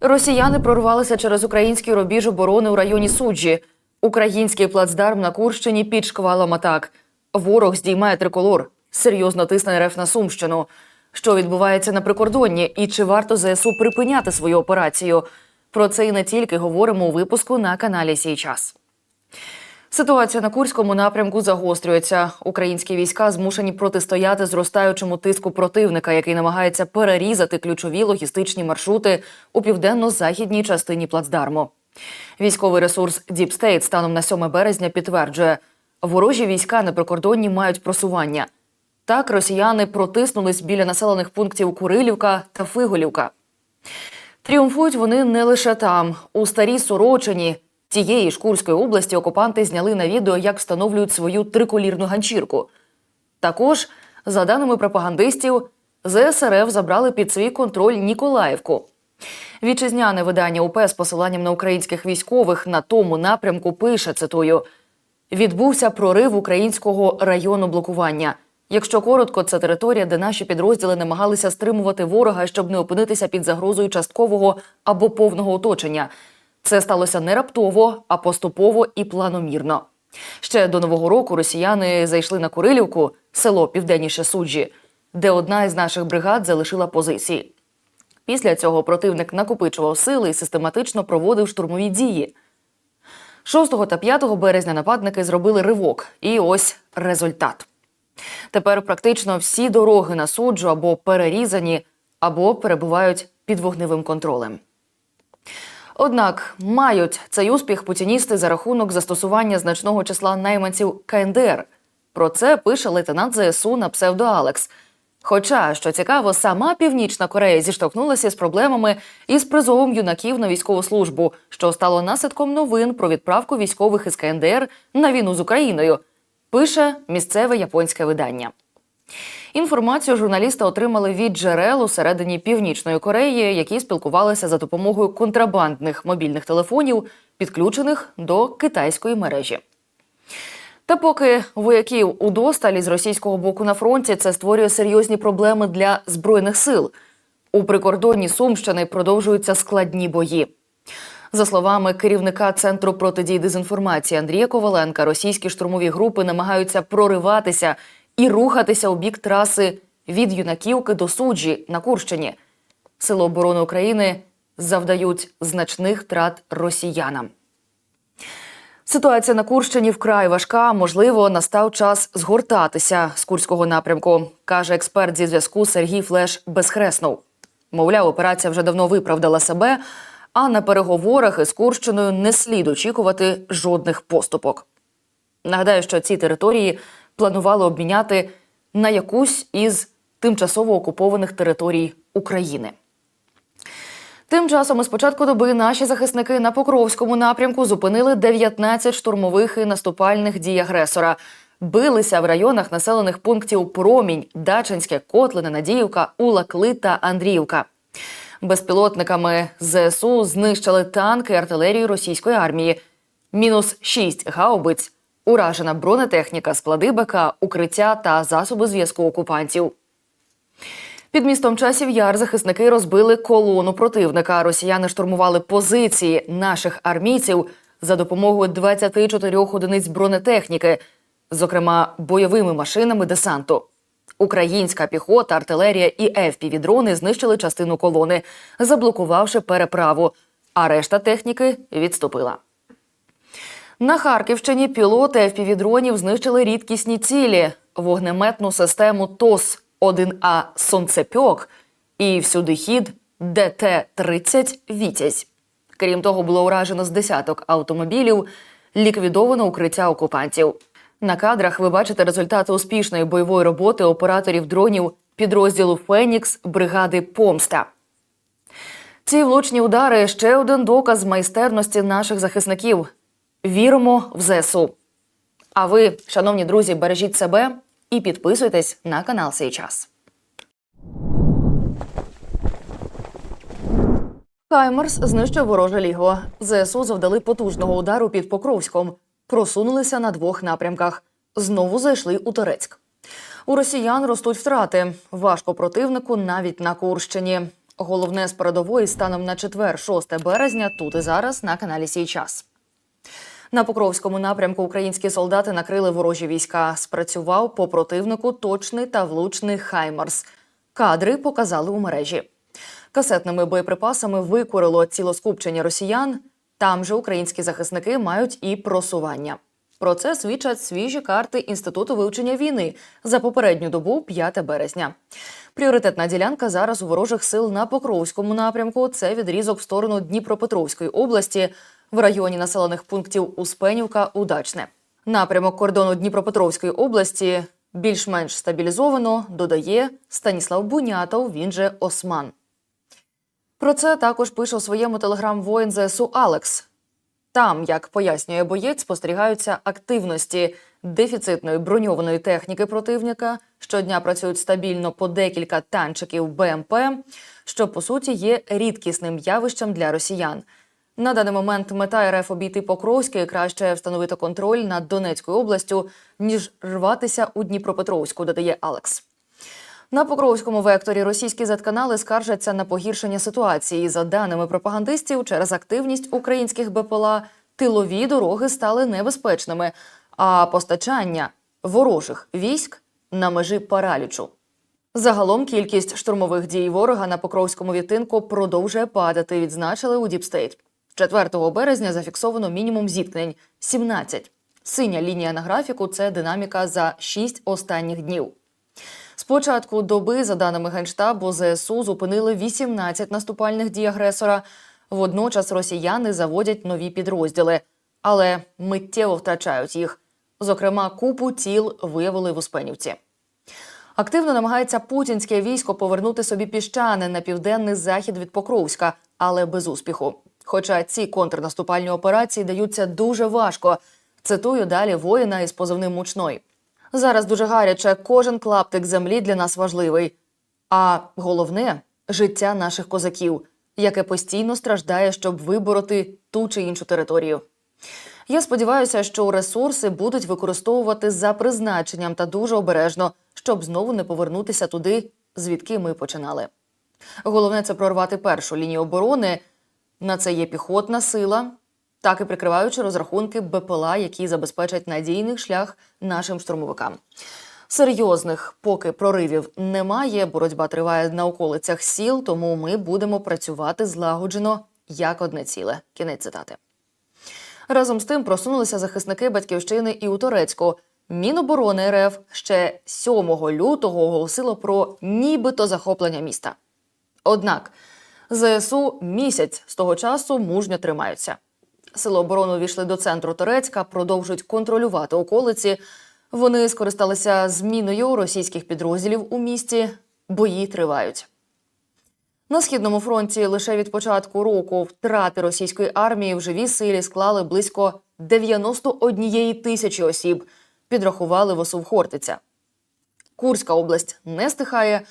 Росіяни прорвалися через український рубіж оборони у районі Суджі. Український плацдарм на Курщині під шквалом атак. Ворог здіймає триколор. Серйозно тисне РФ на Сумщину. Що відбувається на прикордонні і чи варто ЗСУ припиняти свою операцію? Про це і не тільки говоримо у випуску на каналі Сій час. Ситуація на Курському напрямку загострюється. Українські війська змушені протистояти зростаючому тиску противника, який намагається перерізати ключові логістичні маршрути у південно-західній частині плацдарму. Військовий ресурс State станом на 7 березня підтверджує, ворожі війська на прикордонні мають просування. Так, росіяни протиснулись біля населених пунктів Курилівка та Фиголівка. Тріумфують вони не лише там. У старій Сорочині тієї ж Курської області окупанти зняли на відео, як встановлюють свою триколірну ганчірку. Також, за даними пропагандистів, ЗСРФ забрали під свій контроль Ніколаївку. Вітчизняне видання УП з посиланням на українських військових на тому напрямку пише цитую: відбувся прорив українського району блокування. Якщо коротко, це територія, де наші підрозділи намагалися стримувати ворога, щоб не опинитися під загрозою часткового або повного оточення. Це сталося не раптово, а поступово і планомірно. Ще до нового року росіяни зайшли на Курилівку, село південніше суджі, де одна із наших бригад залишила позиції. Після цього противник накопичував сили і систематично проводив штурмові дії. 6 та 5 березня нападники зробили ривок, і ось результат. Тепер практично всі дороги на суджу або перерізані, або перебувають під вогневим контролем. Однак мають цей успіх путіністи за рахунок застосування значного числа найманців КНДР. Про це пише лейтенант ЗСУ на псевдо Алекс. Хоча, що цікаво, сама Північна Корея зіштовхнулася з проблемами із призовом юнаків на військову службу, що стало наслідком новин про відправку військових із КНДР на війну з Україною. Пише місцеве японське видання. Інформацію журналісти отримали від джерел усередині Північної Кореї, які спілкувалися за допомогою контрабандних мобільних телефонів, підключених до китайської мережі. Та поки вояків удосталь із російського боку на фронті це створює серйозні проблеми для збройних сил. У прикордонні Сумщини продовжуються складні бої. За словами керівника центру протидії дезінформації Андрія Коваленка, російські штурмові групи намагаються прориватися і рухатися у бік траси від юнаківки до суджі на Курщині. Сили оборони України завдають значних втрат росіянам. Ситуація на Курщині вкрай важка. Можливо, настав час згортатися з курського напрямку, каже експерт зі зв'язку Сергій Флеш Безхреснов. Мовляв, операція вже давно виправдала себе, а на переговорах із Курщиною не слід очікувати жодних поступок. Нагадаю, що ці території планували обміняти на якусь із тимчасово окупованих територій України. Тим часом із початку доби наші захисники на Покровському напрямку зупинили 19 штурмових і наступальних дій агресора. Билися в районах населених пунктів Промінь, Дачинське, Котлине, Надіївка, Улакли та Андріївка. Безпілотниками ЗСУ знищили танки і артилерію російської армії. Мінус 6 гаубиць, уражена бронетехніка, склади БК, укриття та засоби зв'язку окупантів. Під містом часів яр захисники розбили колону противника. Росіяни штурмували позиції наших армійців за допомогою 24 одиниць бронетехніки, зокрема бойовими машинами десанту. Українська піхота, артилерія і FPV-дрони знищили частину колони, заблокувавши переправу, а решта техніки відступила. На Харківщині пілоти FPV-дронів знищили рідкісні цілі, вогнеметну систему ТОС 1А Сонцепьок і всюди хід ДТ-30 Вітязь. Крім того, було уражено з десяток автомобілів, ліквідовано укриття окупантів. На кадрах ви бачите результати успішної бойової роботи операторів дронів підрозділу Фенікс бригади Помста. Ці влучні удари ще один доказ майстерності наших захисників. Віримо в ЗСУ. А ви, шановні друзі, бережіть себе і підписуйтесь на канал «Сей час». Хаймерс знищив вороже ліго. ЗСУ завдали потужного удару під Покровськом. Просунулися на двох напрямках. Знову зайшли у Торецьк. У росіян ростуть втрати. Важко противнику навіть на Курщині. Головне з передової станом на четвер, 6 березня, тут і зараз на каналі Сій час. На Покровському напрямку українські солдати накрили ворожі війська. Спрацював по противнику точний та влучний Хаймарс. Кадри показали у мережі. Касетними боєприпасами викурило цілоскупчення росіян. Там же українські захисники мають і просування. Про це свідчать свіжі карти Інституту вивчення війни за попередню добу 5 березня. Пріоритетна ділянка зараз у ворожих сил на Покровському напрямку. Це відрізок в сторону Дніпропетровської області в районі населених пунктів Успенівка, Удачне. Напрямок кордону Дніпропетровської області більш-менш стабілізовано, додає Станіслав Бунятов, він же Осман. Про це також пише у своєму телеграм воїн ЗСУ Алекс. Там, як пояснює боєць, спостерігаються активності дефіцитної броньованої техніки противника. Щодня працюють стабільно по декілька танчиків БМП, що по суті є рідкісним явищем для росіян. На даний момент мета РФ обійти Покровське краще встановити контроль над Донецькою областю, ніж рватися у Дніпропетровську, додає Алекс. На Покровському векторі російські зетканали скаржаться на погіршення ситуації. За даними пропагандистів, через активність українських БПЛА тилові дороги стали небезпечними, а постачання ворожих військ на межі паралічу. Загалом кількість штурмових дій ворога на Покровському відтинку продовжує падати. Відзначили у Діпстейт. 4 березня зафіксовано мінімум зіткнень 17. Синя лінія на графіку це динаміка за 6 останніх днів. З початку доби, за даними Генштабу, ЗСУ зупинили 18 наступальних дій агресора. Водночас росіяни заводять нові підрозділи, але миттєво втрачають їх. Зокрема, купу тіл виявили в Успенівці. Активно намагається путінське військо повернути собі піщани на південний захід від Покровська, але без успіху. Хоча ці контрнаступальні операції даються дуже важко. Цитую далі воїна із позивним мучной. Зараз дуже гаряче, кожен клаптик землі для нас важливий. А головне життя наших козаків, яке постійно страждає, щоб вибороти ту чи іншу територію. Я сподіваюся, що ресурси будуть використовувати за призначенням та дуже обережно, щоб знову не повернутися туди, звідки ми починали. Головне це прорвати першу лінію оборони. На це є піхотна сила, так і прикриваючи розрахунки БПЛА, які забезпечать надійний шлях нашим штурмовикам. Серйозних поки проривів немає. Боротьба триває на околицях сіл, тому ми будемо працювати злагоджено як одне ціле. Кінець цитати. Разом з тим просунулися захисники батьківщини і у Турецьку. Міноборони РФ ще 7 лютого оголосило про нібито захоплення міста. Однак ЗСУ місяць з того часу мужньо тримаються. Сили оборони увійшли до центру Турецька, продовжують контролювати околиці. Вони скористалися зміною російських підрозділів у місті. Бої тривають. На східному фронті лише від початку року втрати російської армії в живій силі склали близько 91 тисячі осіб. Підрахували в ОСУВ Хортиця. Курська область не стихає.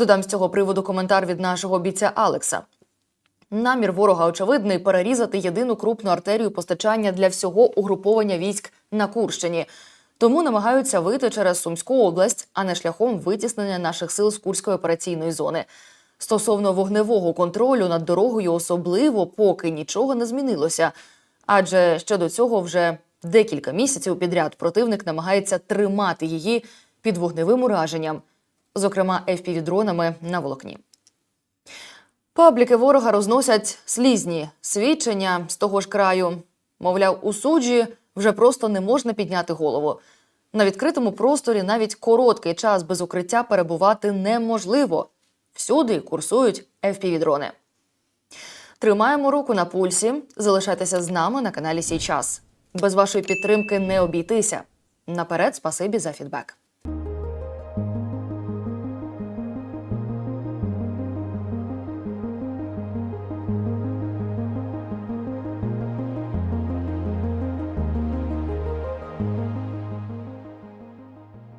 Додам з цього приводу коментар від нашого бійця Алекса. Намір ворога очевидний перерізати єдину крупну артерію постачання для всього угруповання військ на Курщині. Тому намагаються вийти через Сумську область, а не шляхом витіснення наших сил з Курської операційної зони. Стосовно вогневого контролю над дорогою, особливо поки нічого не змінилося. Адже щодо цього вже декілька місяців підряд противник намагається тримати її під вогневим ураженням, зокрема FPV-дронами на волокні. Пабліки ворога розносять слізні свідчення з того ж краю. Мовляв, у суджі вже просто не можна підняти голову. На відкритому просторі навіть короткий час без укриття перебувати неможливо. Всюди курсують FPV-дрони. Тримаємо руку на пульсі. Залишайтеся з нами на каналі Сій час. Без вашої підтримки не обійтися. Наперед, спасибі за фідбек.